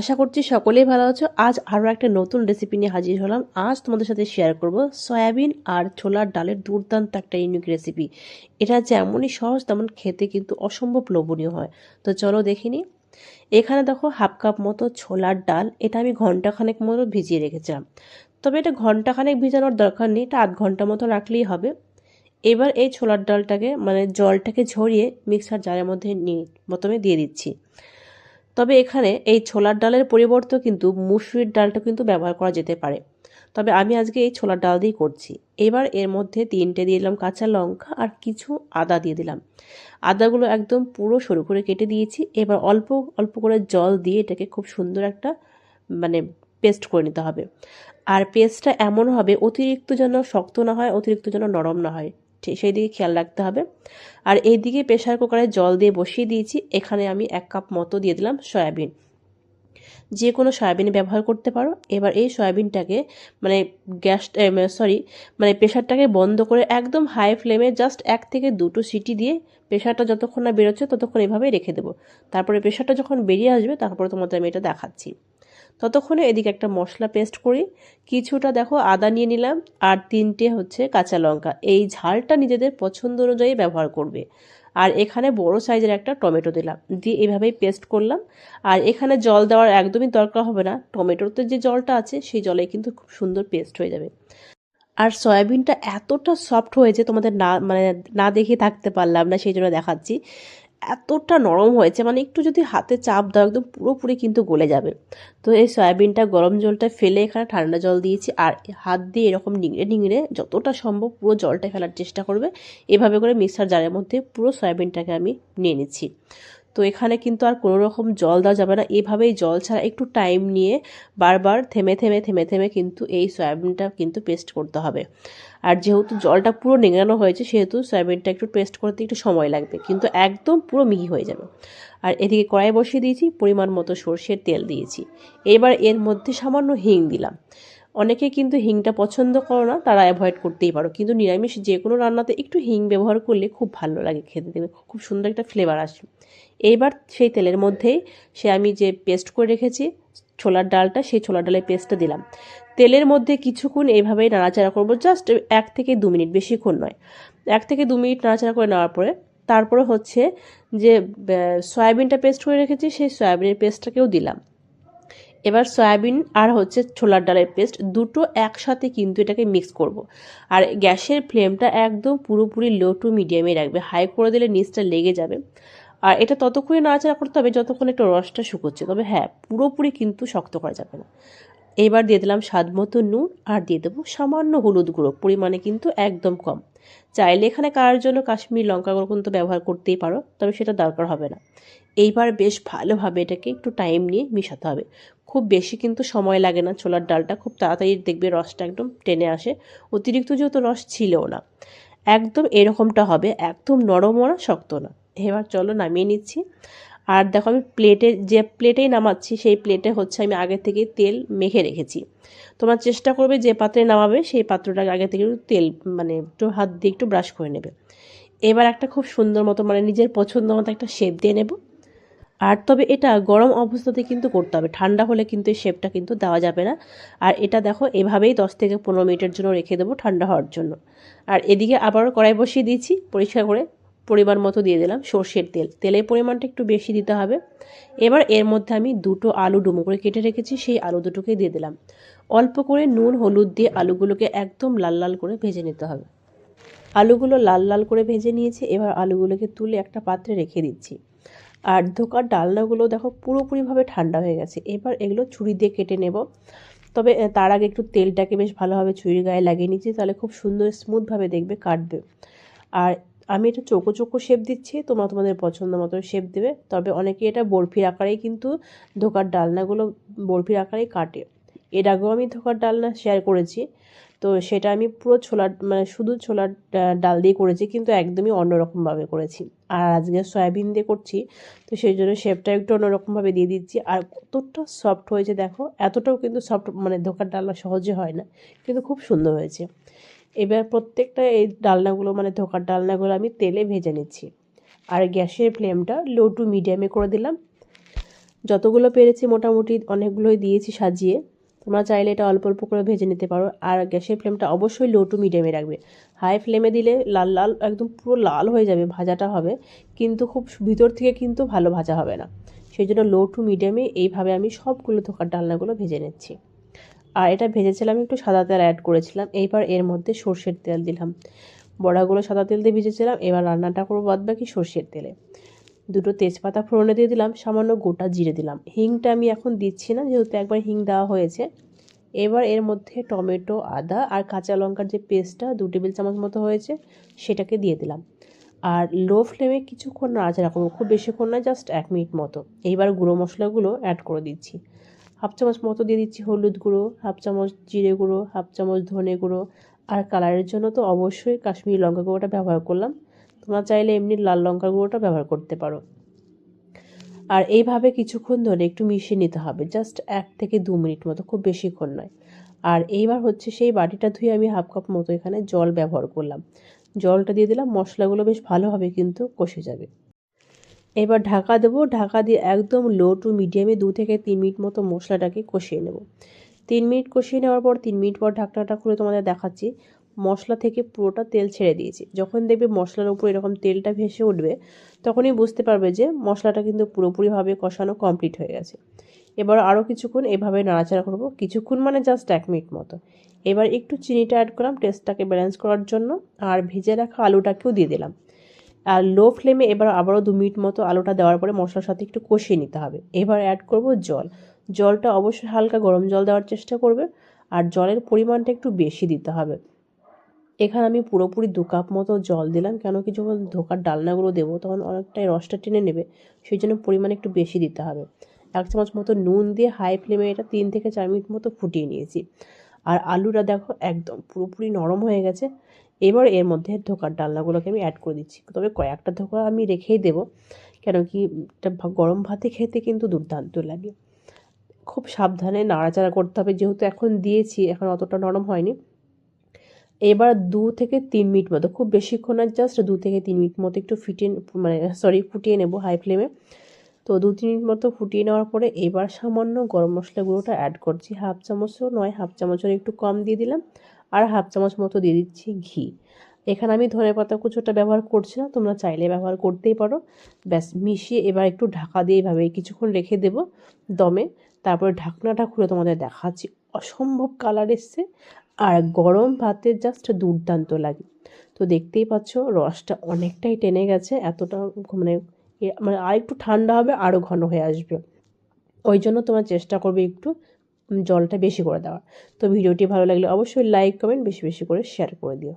আশা করছি সকলেই ভালো আছো। আজ আরও একটা নতুন রেসিপি নিয়ে হাজির হলাম। আজ তোমাদের সাথে শেয়ার করব সয়াবিন আর ছোলার ডালের দুর্দান্ত একটা ইউনিক রেসিপি এটা যেমনই সহজ, তেমন খেতে কিন্তু অসম্ভব লোভনীয় হয়। তো চলো দেখিনি এখানে দেখো হাফ কাপ মতো ছোলার ডাল। এটা আমি ঘন্টাখানেক মতো ভিজিয়ে রেখেছিলাম। তবে এটা ঘন্টাখানেক ভিজানোর দরকার নেই। এটা আধ ঘণ্টা মতো রাখলেই হবে। এবার এই ছোলার ডালটাকে মানে জলটাকে ঝরিয়ে মিক্সার জারের মধ্যে নিয়ে প্রথমে দিয়ে দিচ্ছি। তবে এখানে এই ছোলার ডালের পরিবর্তে কিন্তু মুসুরির ডালটা কিন্তু ব্যবহার করা যেতে পারে। তবে আমি আজকে এই ছোলার ডাল দিয়েই করছি। এবার এর মধ্যে তিনটে দিয়ে দিলাম কাঁচা লঙ্কা আর কিছু আদা দিয়ে দিলাম। আদাগুলো একদম পুরো সরু করে কেটে দিয়েছি। এবার অল্প অল্প করে জল দিয়ে এটাকে খুব সুন্দর একটা মানে পেস্ট করে নিতে হবে। আর পেস্টটা এমন হবে, অতিরিক্ত যেন শক্ত না হয়, অতিরিক্ত যেন নরম না হয়। সেই দিকে খেয়াল রাখতে হবে। আর এইদিকে প্রেশার কুকারে জল দিয়ে বসিয়ে দিয়েছি। এখানে আমি এক কাপ মতো দিয়ে দিলাম সয়াবিন। যে কোনো সয়াবিন ব্যবহার করতে পারো। এবার এই সয়াবিনটাকে মানে গ্যাস সরি মানে প্রেশারটাকে বন্ধ করে একদম হাই ফ্লেমে জাস্ট এক থেকে দুটো সিটি দিয়ে প্রেশারটা যতক্ষণ না বেরোচ্ছে ততক্ষণ এভাবেই রেখে দেবো। তারপরে প্রেশারটা যখন বেরিয়ে আসবে, তারপরে তোমাদের আমি এটা দেখাচ্ছি। ততক্ষণে এদিকে একটা মশলা পেস্ট করি। কিছুটা দেখো আদা নিয়ে নিলাম আর তিনটে হচ্ছে কাঁচা লঙ্কা। এই ঝালটা নিজেদের পছন্দ অনুযায়ী ব্যবহার করবে। আর এখানে বড় সাইজের একটা টমেটো দিলাম। দিয়ে এভাবেই পেস্ট করলাম। আর এখানে জল দেওয়ার একদমই দরকার হবে না। টমেটোতে যে জলটা আছে সেই জলে কিন্তু খুব সুন্দর পেস্ট হয়ে যাবে। আর সয়াবিনটা এতটা সফট হয়েছে তোমাদের না মানে না দেখে থাকতে পারলাম না, সেই জন্য দেখাচ্ছি। এতটা নরম হয়েছে মানে একটু যদি হাতে চাপ দাও, একদম পুরোপুরি কিন্তু গলে যাবে। তো এই সয়াবিনটা, গরম জলটা ফেলে এখানে ঠান্ডা জল দিয়েছি, আর হাত দিয়ে এরকম নিংড়ে নিংড়ে যতটা সম্ভব পুরো জলটা ফেলার চেষ্টা করবে। এভাবে করে মিক্সার জারের মধ্যে পুরো সয়াবিনটাকে আমি নিয়ে নিচ্ছি। তো এখানে কিন্তু আর কোনো রকম জল দেওয়া যাবে না। এভাবেই জল ছাড়া একটু টাইম নিয়ে বারবার থেমে থেমে থেমে থেমে কিন্তু এই সয়াবিনটা কিন্তু পেস্ট করতে হবে। আর যেহেতু জলটা পুরো নেঙানো হয়েছে, সেহেতু সয়াবিনটা একটু পেস্ট করতে একটু সময় লাগবে। কিন্তু একদম পুরো মিহি হয়ে যাবে। আর এদিকে কড়াই বসিয়ে দিয়েছি, পরিমাণ মতো সর্ষের তেল দিয়েছি। এবার এর মধ্যে সামান্য হিং দিলাম। অনেকে কিন্তু হিংটা পছন্দ করো না, তারা অ্যাভয়েড করতেই পারো। কিন্তু নিরামিষ যে কোনো রান্নাতে একটু হিং ব্যবহার করলে খুব ভালো লাগে খেতে। দেবে খুব সুন্দর একটা ফ্লেভার আসে এইবার সেই তেলের মধ্যেই সে আমি যে পেস্ট করে রেখেছি, ছোলার ডালটা, সেই ছোলার ডালের পেস্টটা দিলাম। তেলের মধ্যে কিছুক্ষণ এইভাবেই নাড়াচাড়া করব জাস্ট এক থেকে দু মিনিট বেশিক্ষণ নয়। এক থেকে দু মিনিট নাড়াচাড়া করে নেওয়ার পরে, তারপরে হচ্ছে যে সয়াবিনটা পেস্ট করে রেখেছি, সেই সয়াবিনের পেস্টটাকেও দিলাম। এবার সয়াবিন আর হচ্ছে ছোলার ডালের পেস্ট দুটো একসাথে কিন্তু এটাকে মিক্স করব। আর গ্যাসের ফ্লেমটা একদম পুরোপুরি লো টু মিডিয়ামে রাখবে। হাই করে দিলে নিচটা লেগে যাবে। আর এটা ততক্ষণই নাড়াচাড়া করতে হবে যতক্ষণ একটু রসটা শুকোচ্ছে। তবে হ্যাঁ পুরোপুরি কিন্তু শক্ত করা যাবে না। এবার দিয়ে দিলাম স্বাদ মতো নুন আর দিয়ে দেবো সামান্য হলুদ গুঁড়ো, পরিমাণে কিন্তু একদম কম। চাইলে এখানে কারার জন্য কাশ্মীর লঙ্কা গুঁড়ো কিন্তু ব্যবহার করতেই পারো, তবে সেটা দরকার হবে না। এইবার বেশ ভালোভাবে এটাকে একটু টাইম নিয়ে মিশাতে হবে। খুব বেশি কিন্তু সময় লাগে না ছোলার ডালটা, খুব তাড়াতাড়ি দেখবে রসটা একদম টেনে আসে। অতিরিক্ত যেহেতু রস ছিলও না। একদম এরকমটা হবে, একদম নরমও না শক্ত না। এবার চলো নামিয়ে নিচ্ছি। আর দেখো আমি প্লেটে যে প্লেটেই নামাচ্ছি, সেই প্লেটে হচ্ছে আমি আগে থেকে তেল মেখে রেখেছি। তোমার চেষ্টা করবে যে পাত্রে নামাবে, সেই পাত্রটাকে আগে থেকে একটু তেল মানে একটু হাত দিয়ে একটু ব্রাশ করে নেবে। এবার একটা খুব সুন্দর মতো মানে নিজের পছন্দ মতো একটা শেপ দিয়ে নেব। আর তবে এটা গরম অবস্থাতে কিন্তু করতে হবে, ঠান্ডা হলে কিন্তু এই শেপটা কিন্তু দেওয়া যাবে না। আর এটা দেখো, এভাবেই দশ থেকে পনেরো মিনিটের জন্য রেখে দেবো ঠান্ডা হওয়ার জন্য। আর এদিকে আবারও কড়াই বসিয়ে দিয়েছি, পরিষ্কার করে পরিমাণ মতো দিয়ে দিলাম সর্ষের তেল। তেলের পরিমাণটা একটু বেশি দিতে হবে। এবার এর মধ্যে আমি দুটো আলু ডুমো করে কেটে রেখেছি, সেই আলু দুটোকে দিয়ে দিলাম। অল্প করে নুন, হলুদ দিয়ে আলুগুলোকে একদম লাল লাল করে ভেজে নিতে হবে। আলুগুলো লাল লাল করে ভেজে নিয়েছি, এবার আলুগুলোকে তুলে একটা পাত্রে রেখে দিচ্ছি। আর ধোকার ডালনাগুলো দেখো পুরোপুরিভাবে ঠান্ডা হয়ে গেছে, এবার এগুলো ছুরি দিয়ে কেটে নেব। তবে তার আগে একটু তেলটাকে বেশ ভালোভাবে ছুরির গায়ে লাগিয়ে নিচ্ছি, তাহলে খুব সুন্দর স্মুথভাবে দেখবে কাটবে। আর আমি এটা চোখো চোখো শেপ দিচ্ছি, তোমরা তোমাদের পছন্দ মতো শেপ দেবে। তবে অনেকে এটা বরফির আকারেই কিন্তু ধোকার ডালনাগুলো বরফির আকারেই কাটে। এর আগেও আমি ধোকার ডালনা শেয়ার করেছি। তো সেটা আমি পুরো ছোলার মানে শুধু ছোলার ডাল দিয়ে করেছি, কিন্তু একদমই অন্যরকমভাবে করেছি। আর আজকে সয়াবিন দিয়ে করছি, তো সেই জন্য শেপটা একটু অন্যরকমভাবে দিয়ে দিচ্ছি। আর কতটা সফট হয়েছে দেখো, এতটাও কিন্তু সফট মানে ধোকার ডালনা সহজে হয় না, কিন্তু খুব সুন্দর হয়েছে। এবার প্রত্যেকটা এই ডালনাগুলো মানে ধোকার ডালনাগুলো আমি তেলে ভেজে নিচ্ছি। আর গ্যাসের ফ্লেমটা লো টু মিডিয়ামে করে দিলাম। যতগুলো পেরেছি মোটামুটি অনেকগুলোই দিয়েছি সাজিয়ে। তোমরা চাইলে এটা অল্প অল্প করে ভেজে নিতে পারো। আর গ্যাসের ফ্লেমটা অবশ্যই লো টু মিডিয়ামে রাখবে। হাই ফ্লেমে দিলে লাল লাল একদম পুরো লাল হয়ে যাবে ভাজাটা হবে। কিন্তু খুব ভিতর থেকে কিন্তু ভালো ভাজা হবে না। সেই জন্য লো টু মিডিয়ামে এইভাবে আমি সবগুলো ধোকার ডালনাগুলো ভেজে নিচ্ছি। আর এটা ভেজেছিলাম একটু সাদা তেল অ্যাড করেছিলাম। এইবার এর মধ্যে সর্ষের তেল দিলাম। বড়াগুলো সাদা তেল দিয়ে ভেজেছিলাম। এবার রান্নাটা করব বাদ বাকি সর্ষের তেলে। দুটো তেজপাতা ফোড়নে দিয়ে দিলাম, সামান্য গোটা জিরে দিলাম। হিংটা আমি এখন দিচ্ছি না, যেহেতু একবার হিং দেওয়া হয়েছে। এবার এর মধ্যে টমেটো, আদা আর কাঁচা লঙ্কার যে পেস্টটা, দু টেবিল চামচ মতো হয়েছে, সেটাকে দিয়ে দিলাম। আর লো ফ্লেমে কিছুক্ষণ নাড়াচাড়া করব, খুব বেশিক্ষণ না জাস্ট এক মিনিট মতো। এইবার গুঁড়ো মশলাগুলো অ্যাড করে দিচ্ছি। হাফ চামচ মতো দিয়ে দিচ্ছি হলুদ গুঁড়ো, হাফ চামচ জিরে গুঁড়ো, হাফ চামচ ধনে গুঁড়ো। আর কালারের জন্য তো অবশ্যই কাশ্মীরি লঙ্কা গুঁড়োটা ব্যবহার করলাম। তোমরা চাইলে এমনি লাল লঙ্কার গুঁড়োটা ব্যবহার করতে পারো। আর এইভাবে কিছুক্ষণ ধরে একটু মিশিয়ে নিতে হবে জাস্ট এক থেকে দু মিনিট মতো, খুব বেশিক্ষণ নয়। আর এইবার হচ্ছে সেই বাটিটা ধুয়ে আমি হাফ কাপ মতো এখানে জল ব্যবহার করলাম। জলটা দিয়ে দিলাম, মশলাগুলো বেশ ভালোভাবে কিন্তু কষে যাবে। এবার ঢাকা দেবো, ঢাকা দিয়ে একদম লো টু মিডিয়ামে দু থেকে তিন মিনিট মতো মশলাটাকে কষিয়ে নেব। তিন মিনিট কষিয়ে নেওয়ার পর তিন মিনিট পর ঢাকনাটা খুলে তোমাদের দেখাচ্ছি। মশলা থেকে পুরোটা তেল ছেড়ে দিয়েছি। যখন দেখবে মশলার উপর এরকম তেলটা ভেসে উঠবে, তখনই বুঝতে পারবে যে মশলাটা কিন্তু পুরোপুরিভাবে কষানো কমপ্লিট হয়ে গেছে। এবার আরও কিছুক্ষণ এভাবে নাড়াচাড়া করব। কিছুক্ষণ মানে জাস্ট এক মিনিট মতো। এবার একটু চিনিটা অ্যাড করলাম টেস্টটাকে ব্যালেন্স করার জন্য, আর ভেজে রাখা আলুটাকেও দিয়ে দিলাম। আর লো ফ্লেমে এবার আবারও দু মিনিট মতো আলুটা দেওয়ার পরে মশলার সাথে একটু কষিয়ে নিতে হবে। এবার অ্যাড করব জল। জলটা অবশ্যই হালকা গরম জল দেওয়ার চেষ্টা করবে, আর জলের পরিমাণটা একটু বেশি দিতে হবে। এখানে আমি পুরোপুরি দু কাপ মতো জল দিলাম, কেন কি যখন ধোকার ডালনাগুলো দেবো তখন অনেকটাই রসটা টেনে নেবে, সেই জন্য পরিমাণ একটু বেশি দিতে হবে। এক চামচ মতো নুন দিয়ে হাই ফ্লেমে এটা তিন থেকে চার মিনিট মতো ফুটিয়ে নিয়েছি। আর আলুটা দেখো একদম পুরোপুরি নরম হয়ে গেছে। এবার এর মধ্যে ধোকার ডালনাগুলোকে আমি অ্যাড করে দিচ্ছি। তবে কয়েকটা ধোকা আমি রেখেই দেবো, কেন কি গরম ভাতে খেতে কিন্তু দুর্দান্ত লাগে। খুব সাবধানে নাড়াচাড়া করতে হবে, যেহেতু এখন দিয়েছি, এখন অতটা নরম হয়নি। এবার দু থেকে তিন মিনিট মতো, খুব বেশিক্ষণ আর জাস্ট দু থেকে তিন মিনিট মতো একটু ফিটিয়ে মানে সরি ফুটিয়ে নেব হাই ফ্লেমে তো দু তিন মিনিট মতো ফুটিয়ে নেওয়ার পরে এবার সামান্য গরম মশলা গুঁড়োটা অ্যাড করছি হাফ চামচও নয় হাফ চামচের একটু কম দিয়ে দিলাম, আর হাফ চামচ মতো দিয়ে দিচ্ছি ঘি। এখানে আমি ধনে পাতা কুচোটা ব্যবহার করছি না, তোমরা চাইলে ব্যবহার করতেই পারো। ব্যাস, মিশিয়ে এবার একটু ঢাকা দিয়ে এইভাবে কিছুক্ষণ রেখে দেব দমে। তারপরে ঢাকনাটা খুলে তোমাদের দেখাচ্ছি, অসম্ভব কালার এসছে। আর গরম ভাতে জাস্ট দুর্দান্ত লাগে। তো দেখতেই পাচ্ছ, রসটা অনেকটাই টেনে গেছে, এতটা মানে মানে আর একটু ঠান্ডা হবে আরও ঘন হয়ে আসবে। ওই জন্য তোমার চেষ্টা করবে একটু জলটা বেশি করে দেওয়ার। তো ভিডিওটি ভালো লাগলে অবশ্যই লাইক কমেন্ট বেশি বেশি করে শেয়ার করে দিও।